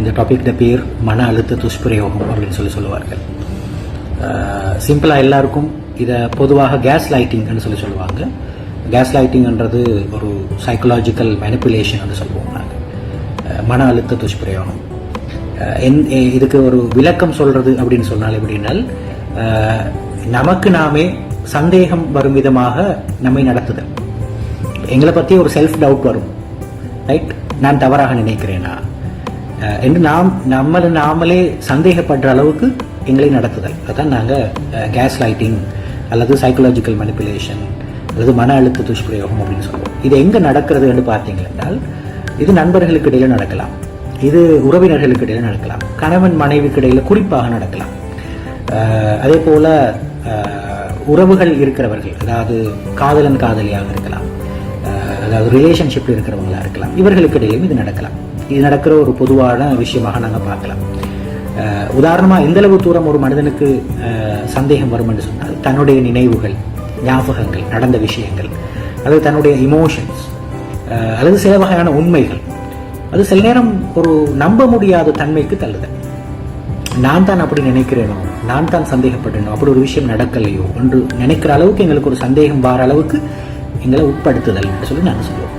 இந்த டாபிக் பேர் மன அழுத்த துஷ்பிரயோகம் அப்படின்னு சொல்லி சொல்லுவார்கள். சிம்பிளாக எல்லாருக்கும் இதை பொதுவாக கேஸ் லைட்டிங்னு சொல்லி சொல்லுவாங்க. கேஸ் லைட்டிங்ன்றது ஒரு சைக்கலாஜிக்கல் மேனிப்புலேஷன் சொல்லுவோம் நாங்கள் மன அழுத்த துஷ்பிரயோகம். என் இதுக்கு ஒரு விளக்கம் சொல்றது அப்படின்னு சொன்னால் எப்படின்னால் நமக்கு நாமே சந்தேகம் வரும் விதமாக நம்மை நடத்துதல். எங்களை பற்றி ஒரு செல்ஃப் டவுட் வரும். ரைட் நான் தவறாக நினைக்கிறேனா? என்று நாம் நம்மளை நாமளே சந்தேகப்படுற அளவுக்கு எங்களை நடத்துதல். அதான் நாங்கள் கேஸ் லைட்டிங் அல்லது சைக்கலாஜிக்கல் மனிப்புலேஷன் அல்லது மன அழுத்த துஷ்பிரயோகம் அப்படின்னு சொல்லுவோம். இது எங்கே நடக்கிறது என்று பார்த்தீங்க இது நண்பர்களுக்கு இடையில நடக்கலாம். இது உறவினர்களுக்கு இடையில நடக்கலாம். கணவன் மனைவிக்கு இடையில குறிப்பாக நடக்கலாம். அதே போல உறவுகள் இருக்கிறவர்கள் அதாவது காதலன் காதலியாக இருக்கலாம். அதாவது ரிலேஷன்ஷிப்பில் இருக்கிறவங்களா இருக்கலாம். இவர்களுக்கு இடையிலும் இது நடக்கலாம். இது நடக்கிற ஒரு பொதுவான விஷயமாக நாங்கள் பார்க்கலாம். உதாரணமாக எந்தளவு அளவு தூரம் ஒரு மனிதனுக்கு சந்தேகம் வரும் என்று சொன்னால் தன்னுடைய நினைவுகள் ஞாபகங்கள் நடந்த விஷயங்கள் அல்லது தன்னுடைய இமோஷன்ஸ் அல்லது சில வகையான உண்மைகள் அது சில நேரம் ஒரு நம்ப முடியாத தன்மைக்கு தள்ளுதல். நான் தான் அப்படி நினைக்கிறேனோ நான் தான் சந்தேகப்பட்டேனோ அப்படி ஒரு விஷயம் நடக்கலையோ என்று நினைக்கிற அளவுக்கு எங்களுக்கு ஒரு சந்தேகம் வார அளவுக்கு எங்களை உட்படுத்துதல் என்று சொல்லி நாங்கள் சொல்லுவோம்.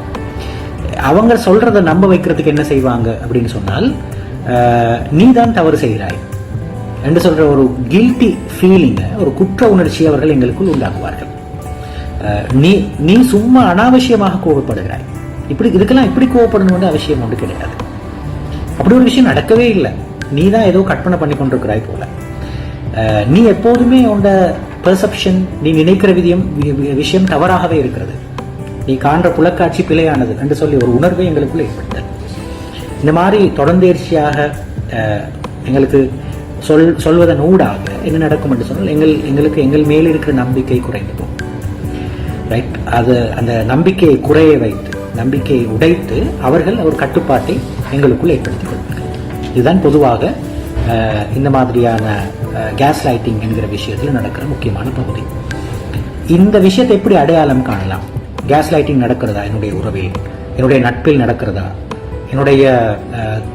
அவங்க சொல்கிறத நம்ப வைக்கிறதுக்கு என்ன செய்வாங்க அப்படின்னு சொன்னால் நீ தான் தவறு செய்கிறாய் என்று சொல்கிற ஒரு கில்ட்டி ஃபீலிங்கை ஒரு குற்ற உணர்ச்சியை அவர்கள் எங்களுக்குள் உண்டாக்குவார்கள். நீ நீ சும்மா அனாவசியமாக கோவப்படுகிறாய் இப்படி இதுக்கெல்லாம் இப்படி கோவப்படணும்னு அவசியம் ஒன்று கிடையாது. அப்படி ஒரு விஷயம் நடக்கவே இல்லை. நீ தான் ஏதோ கற்பனை பண்ணி கொண்டிருக்கிறாய் போல. நீ எப்போதுமே உண்ட பெர்செப்ஷன் நீ நினைக்கிற விதியம் விஷயம் தவறாகவே இருக்கிறது. நீ காண்ற புலக்காட்சி பிழையானது என்று சொல்லி ஒரு உணர்வை எங்களுக்குள்ள ஏற்படுத்தல் இந்த மாதிரி தொடர்ந்தேர்ச்சியாக அஹ், எங்களுக்கு சொல் சொல்வதன் ஊடாக என்ன நடக்கும் என்று சொன்னால் எங்கள் எங்களுக்கு எங்கள் மேல் இருக்கிற நம்பிக்கை குறைந்து போகும். ரைட் அது அந்த நம்பிக்கையை குறைய வைத்து நம்பிக்கையை உடைத்து அவர்கள் ஒரு கட்டுப்பாட்டை எங்களுக்குள் ஏற்படுத்திக் கொள்வார்கள். இதுதான் பொதுவாக அஹ், இந்த மாதிரியான கேஸ் லைட்டிங் என்கிற விஷயத்தில் நடக்கிற முக்கியமான பகுதி. இந்த விஷயத்தை எப்படி அடையாளம் காணலாம்? கேஸ் லைட்டிங் நடக்கிறதா என்னுடைய உறவில்? என்னுடைய நட்பில் நடக்கிறதா? என்னுடைய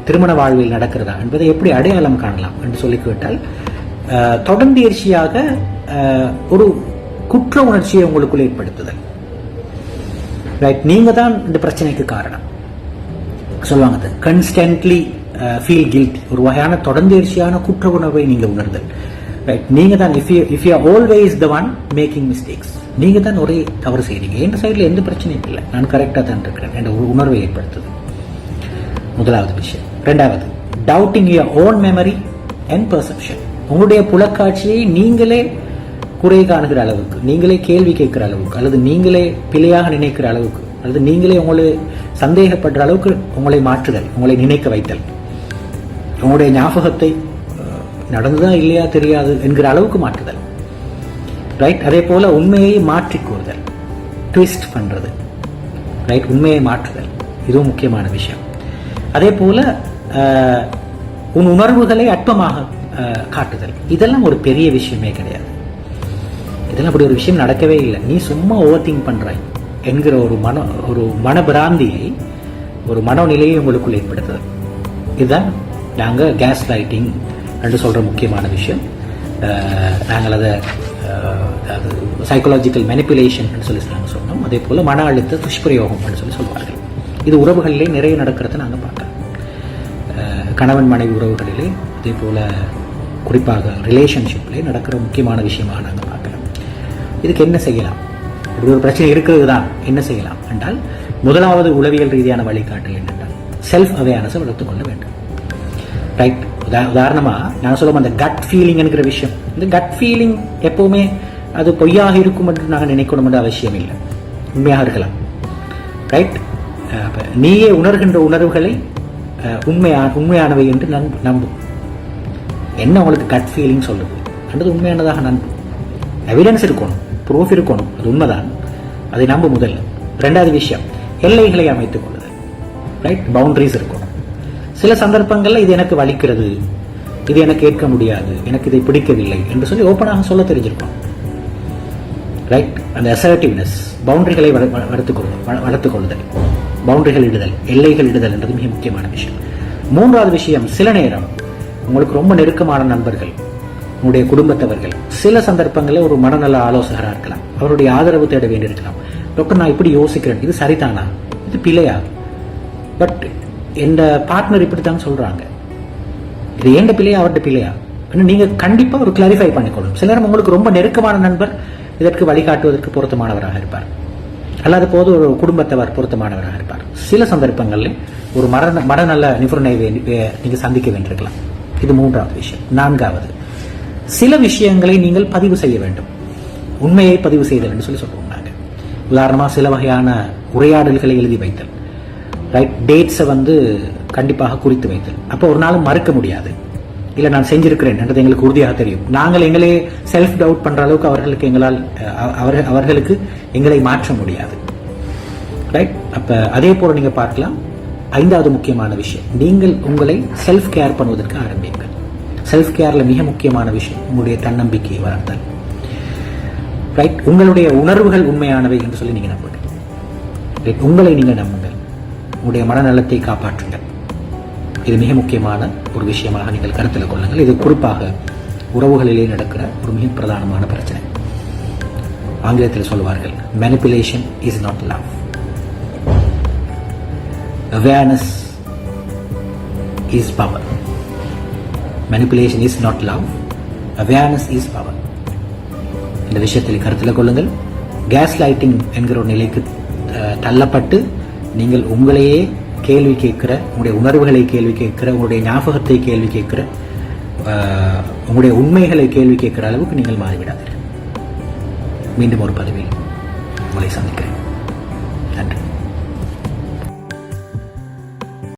திருமண வாழ்வில் நடக்கிறதா? என்பதை எப்படி அடையாளம் காணலாம் என்று சொல்லி கேட்டால் தொடர்ந்தேர்ச்சியாக அஹ், ஒரு குற்ற உணர்ச்சியை உங்களுக்குள் ஏற்படுத்துதல். ரைட் நீங்க தான் இந்த பிரச்சனைக்கு காரணம். சொல்லுவாங்க கன்ஸ்டன்ட்லி ஃபீல் கில்ட்டி ஒரு வகையான தொடர்ந்தேர்ச்சியான குற்ற உணர்வை நீங்க உணர்தல். ரைட் நீங்க தான் if you if you always the one making mistakes நீங்க தான் ஒரே தவறு செய்கிறீங்க என் சைடில் எந்த பிரச்சனையும் இல்லை. நான் கரெக்டாக தான் இருக்கிறேன். என்ற ஒரு உணர்வை ஏற்படுத்துது. முதலாவது விஷயம். ரெண்டாவது doubting your own memory and perception உங்களுடைய புலக்காட்சியை நீங்களே குறை காணுகிற அளவுக்கு நீங்களே கேள்வி கேட்குற அளவுக்கு அல்லது நீங்களே பிழையாக நினைக்கிற அளவுக்கு அல்லது நீங்களே உங்களை சந்தேகப்படுற அளவுக்கு உங்களை மாற்றுதல் உங்களை நினைக்க வைத்தல். உங்களுடைய ஞாபகத்தை நடந்ததா இல்லையா தெரியாது என்கிற அளவுக்கு மாற்றுதல். ரைட் அதே போல உண்மையை மாற்றி கூறுதல். ட்விஸ்ட் பண்றது. ரைட் உண்மையை மாற்றுதல். இதுவும் முக்கியமான விஷயம். அதே போல உன் உணர்வுகளை அற்பமாக காட்டுதல். இதெல்லாம் ஒரு பெரிய விஷயமே கிடையாது. இதெல்லாம் அப்படி ஒரு விஷயம் நடக்கவே இல்லை. நீ சும்மா ஓவர் திங்க் பண்ணுறாய் என்கிற ஒரு மன ஒரு மனபிராந்தியை ஒரு மனநிலையை உங்களுக்குள் ஏற்படுத்துது இதுதான் நாங்கள் கேஸ் லைட்டிங் என்று சொல்கிற முக்கியமான விஷயம். நாங்கள் அதை அதாவது சைக்கலாஜிக்கல் மெனிப்புலேஷன் சொல்லி நாங்கள் சொன்னோம். அதே போல் மன அழுத்த துஷ்பிரயோகம் சொல்லி சொல்வார்கள். இது உறவுகளிலே நிறைய நடக்கிறத நாங்கள் பார்க்கலாம் கணவன் மனைவி உறவுகளிலே அதே போல குறிப்பாக ரிலேஷன்ஷிப்லேயே நடக்கிற முக்கியமான விஷயமாக நாங்கள் பார்க்கலாம். இதுக்கு என்ன செய்யலாம்? இப்படி ஒரு பிரச்சனை இருக்கிறது தான் என்ன செய்யலாம்? என்றால் முதலாவது உளவியல் ரீதியான வழிகாட்டல் என்னென்றால் செல்ஃப் அவேர்னஸை வளர்த்துக் கொள்ள வேண்டும். ரைட் உதாரணமாக உதாரணமா நான் சொல்லுவோம் அந்த கட் ஃபீலிங்ங்கிற விஷயம். இந்த கட் ஃபீலிங் எப்போவுமே அது பொய்யாக இருக்கும் என்று நாங்கள் நினைக்கணும் என்ற அவசியம் இல்லை. உண்மையாக இருக்கலாம். ரைட் நீயே உணர்கின்ற உணர்வுகளை உண்மையா உண்மையானவை என்று நம் நம்பும் என்ன உங்களுக்கு கட் ஃபீலிங் சொல்லுது? என்றது உண்மையானதாக நம்பும் எவிடன்ஸ் இருக்கணும் ப்ரூஃப் இருக்கணும். அது உண்மைதான். அதை நம்ப முதல்ல. ரெண்டாவது விஷயம் எல்லைகளை அமைத்துக் கொள்ளுதல். ரைட் பவுண்டரிஸ் இருக்கணும். சில சந்தர்ப்பங்களில் இது எனக்கு வலிக்கிறது. இது எனக்கு ஏற்க முடியாது. எனக்கு இதை பிடிக்கவில்லை என்று சொல்லி ஓப்பனாக சொல்ல தெரிஞ்சிருக்கோம். ரைட் அந்த அசர்டிவ்னஸ் பவுண்டரிகளை வளர்த்துக்கொள்ளுதல் வளர்த்துக்கொள்ளுதல் வளர்த்துக் கொள்ளுதல் பவுண்டரிகள் இடுதல் எல்லைகள் இடுதல் என்றது மிக முக்கியமான விஷயம். மூன்றாவது விஷயம் சில நேரம் உங்களுக்கு ரொம்ப நெருக்கமான நண்பர்கள் உங்களுடைய குடும்பத்தவர்கள் சில சந்தர்ப்பங்களில் ஒரு மனநல ஆலோசகராக இருக்கலாம். அவருடைய ஆதரவு தேட வேண்டியிருக்கலாம். டாக்டர் நான் இப்படி யோசிக்கிறேன். இது சரிதானா? இது பிழையா? பட் எந்த பார்ட்னர் இப்படி தான் சொல்றாங்க. இது எந்த பிள்ளையா அவர்கிட்ட பிள்ளையா? அப்படின்னு நீங்க கண்டிப்பா ஒரு கிளாரிஃபை பண்ணிக்கொள்ளும் சில நேரம் உங்களுக்கு ரொம்ப நெருக்கமான நண்பர் இதற்கு வழிகாட்டுவதற்கு பொருத்தமானவராக இருப்பார். அல்லாத போது ஒரு குடும்பத்தவர் பொருத்தமானவராக இருப்பார். சில சந்தர்ப்பங்களில் ஒரு மரண மரநல நிபுணரை நீங்கள் நீங்க சந்திக்க வேண்டியிருக்கலாம். இது மூன்றாவது விஷயம். நான்காவது சில விஷயங்களை நீங்கள் பதிவு செய்ய வேண்டும். உண்மையை பதிவு செய்தல் என்று சொல்லி சொல்லுவோம் நாங்கள் உதாரணமா சில வகையான உரையாடல்களை எழுதி வைத்தல். ரைட் டேட்ஸை வந்து கண்டிப்பாக குறித்து வைத்தல். அப்போ ஒரு நாளும் மறுக்க முடியாது. இல்லை நான் செஞ்சிருக்கிறேன். என்றது எங்களுக்கு உறுதியாக தெரியும். நாங்கள் எங்களே செல்ஃப் டவுட் பண்ற அளவுக்கு அவர்களுக்கு எங்களால் அவர்கள் அவர்களுக்கு எங்களை மாற்ற முடியாது. ரைட் அப்போ அதே போல நீங்க பார்க்கலாம். ஐந்தாவது முக்கியமான விஷயம். நீங்கள் உங்களை செல்ஃப் கேர் பண்ணுவதற்கு ஆரம்பியுங்கள். செல்ஃப் கேர்ல மிக முக்கியமான விஷயம் உங்களுடைய தன்னம்பிக்கையை வளர்த்தல். ரைட் உங்களுடைய உணர்வுகள் உண்மையானவை என்று சொல்லி நீங்க நம்புங்கள். ரைட் உங்களை நீங்கள் நம்புங்கள். உங்களுடைய மனநலத்தை காப்பாற்றுங்கள். இது மிக முக்கியமான ஒரு விஷயமாக நீங்கள் கருத்தில் கொள்ளுங்கள். இது குறிப்பாக உறவுகளிலே நடக்கிற ஒரு மிக பிரதானமான பிரச்சனை. ஆங்கிலத்தில் சொல்வார்கள் manipulation is not love awareness is power manipulation is not love awareness is power இந்த விஷயத்தில் கருத்தில் கொள்ளுங்கள். கேஸ் லைட்டிங் என்கிற ஒரு நிலைக்கு தள்ளப்பட்டு நீங்கள் உங்களையே கேள்வி கேட்கிற உங்களுடைய உணர்வுகளை கேள்வி கேட்கிற உங்களுடைய ஞாபகத்தை கேள்வி கேட்கிற அஹ், உங்களுடைய உண்மைகளை கேள்வி கேட்கிற அளவுக்கு நீங்கள் மாறிவிடாதீர்கள். மீண்டும் ஒரு பதவியில் உங்களை சந்திக்கிறேன்.